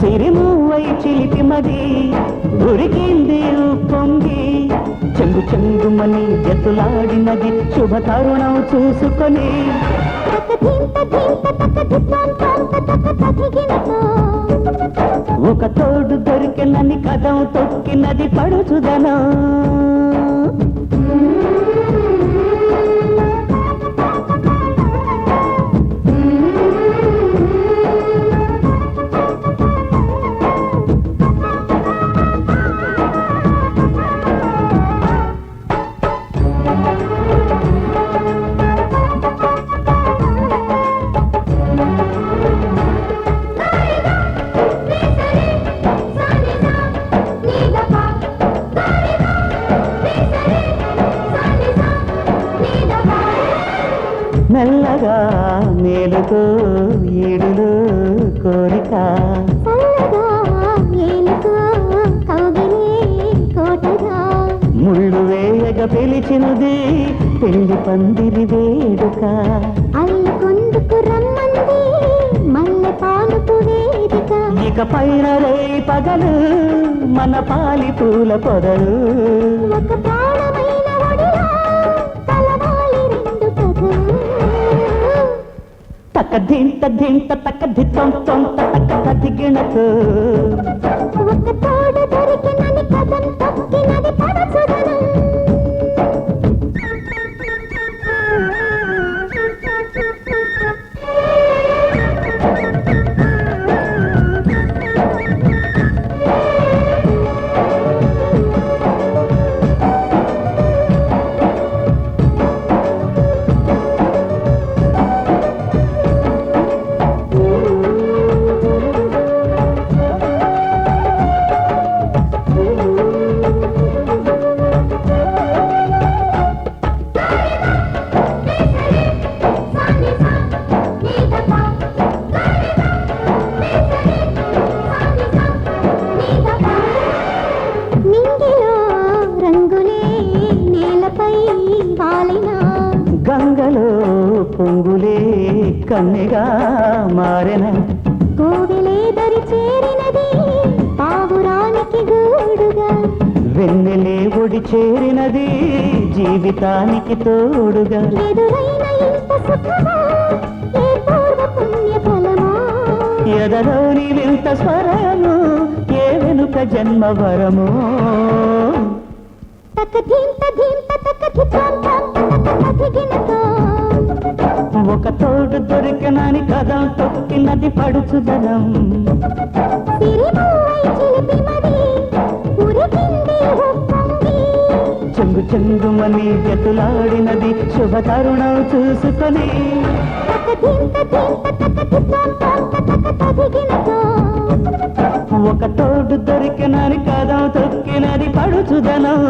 సిరిమూవై చిలిపి మది ఉరికింది పొంగి చెంగు చెంగుమని ఎత్తులాడినది శుభ తరుణం చూసుకొని. తక ధింత ధింత తక ధిత్తాం తాం తక తక ధిగినతో ఒక తోడు దొరికినని కథం తొక్కినది పడుచుదనం. మెల్లగా మేలుతో ఏడులో కోరిక. ముళ్ళు వేయగ పిలిచినది పెళ్ళి పందిరి వేడుక. ఇక పైన రే పగలు మన పాలి పూల పొదలు. ఒక ప్రాణమైన తక్క దింత దింత తక్క దిత్తం తొంత తక్క తదిగిణకు ఒక తోడ దొరికినని కథం తొక్కినది పడచుదనం నింగిలో రంగులే నేలపై వాలినా గంగలో పొంగులే కన్నెగా మారెన కోవిలే దరి చేరినది పావురానికి గూడుగా. వెన్నెలే ఒడి చేరినది జీవితానికి తోడుగా. ఎదురైన ఇంత సుఖమా స్వరము జన్మ వరము. ఒక తోడు దొరికినని కథం తొక్కినది పడుచుదనం చెంగు చెంగుమని ఎతులాడినది శుభ తరుణం చూసుకొని. ఒక తోడు దొరికినది కదం తొక్కినది పడుచుదనం.